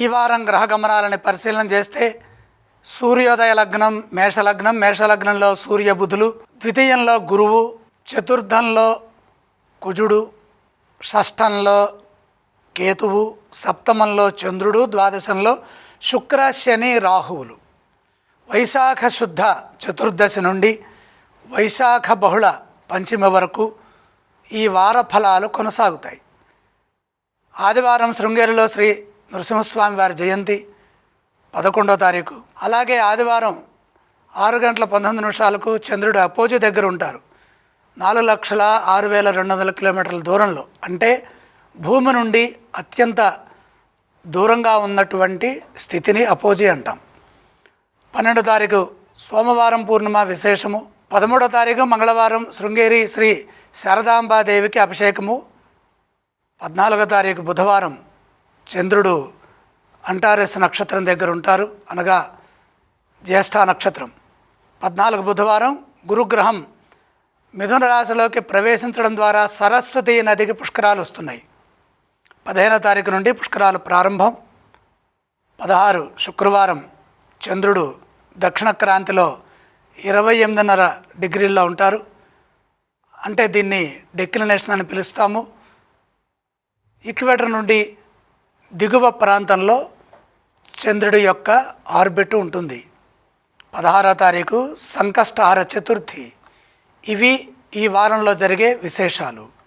ఈ వారం గ్రహ గమనాలని పరిశీలన చేస్తే సూర్యోదయ లగ్నం మేషలగ్నం మేషలగ్నంలో సూర్యబుధులు ద్వితీయంలో గురువు చతుర్థంలో కుజుడు షష్ఠంలో కేతువు సప్తమంలో చంద్రుడు ద్వాదశంలో శుక్ర శని రాహువులు. వైశాఖ శుద్ధ చతుర్దశి నుండి వైశాఖ బహుళ పంచమి వరకు ఈ వార ఫలాలు కొనసాగుతాయి. ఆదివారం శృంగేరిలో శ్రీ నరసింహస్వామి వారి జయంతి పదకొండో తారీఖు. అలాగే ఆదివారం ఆరు గంటల పంతొమ్మిది నిమిషాలకు చంద్రుడు అపోజి దగ్గర ఉంటారు. నాలుగు లక్షల ఆరు వేల రెండు వందల కిలోమీటర్ల దూరంలో. అంటే భూమి నుండి అత్యంత దూరంగా ఉన్నటువంటి స్థితిని అపోజి అంటాం. పన్నెండో తారీఖు సోమవారం పూర్ణిమ విశేషము. పదమూడో తారీఖు మంగళవారం శృంగేరి శ్రీ శారదాంబాదేవికి అభిషేకము. పద్నాలుగో తారీఖు బుధవారం చంద్రుడు అంటారెస్ నక్షత్రం దగ్గర ఉంటారు. అనగా జ్యేష్ఠ నక్షత్రం. పద్నాలుగు బుధవారం గురుగ్రహం మిథున రాశిలోకి ప్రవేశించడం ద్వారా సరస్వతి నదికి పుష్కరాలు వస్తున్నాయి. పదిహేనో తారీఖు నుండి పుష్కరాలు ప్రారంభం. పదహారు శుక్రవారం చంద్రుడు దక్షిణ క్రాంతిలో ఇరవై ఎనిమిదిన్నర డిగ్రీల్లో ఉంటారు. అంటే దీన్ని డెక్లినేషన్ అని పిలుస్తాము. ఈక్వేటర్ నుండి దిగువ ప్రాంతంలో చంద్రుడి యొక్క ఆర్బిట్ ఉంటుంది. పదహారో తారీఖు సంకష్టహార చతుర్థి. ఇవి ఈ వారంలో జరిగే విశేషాలు.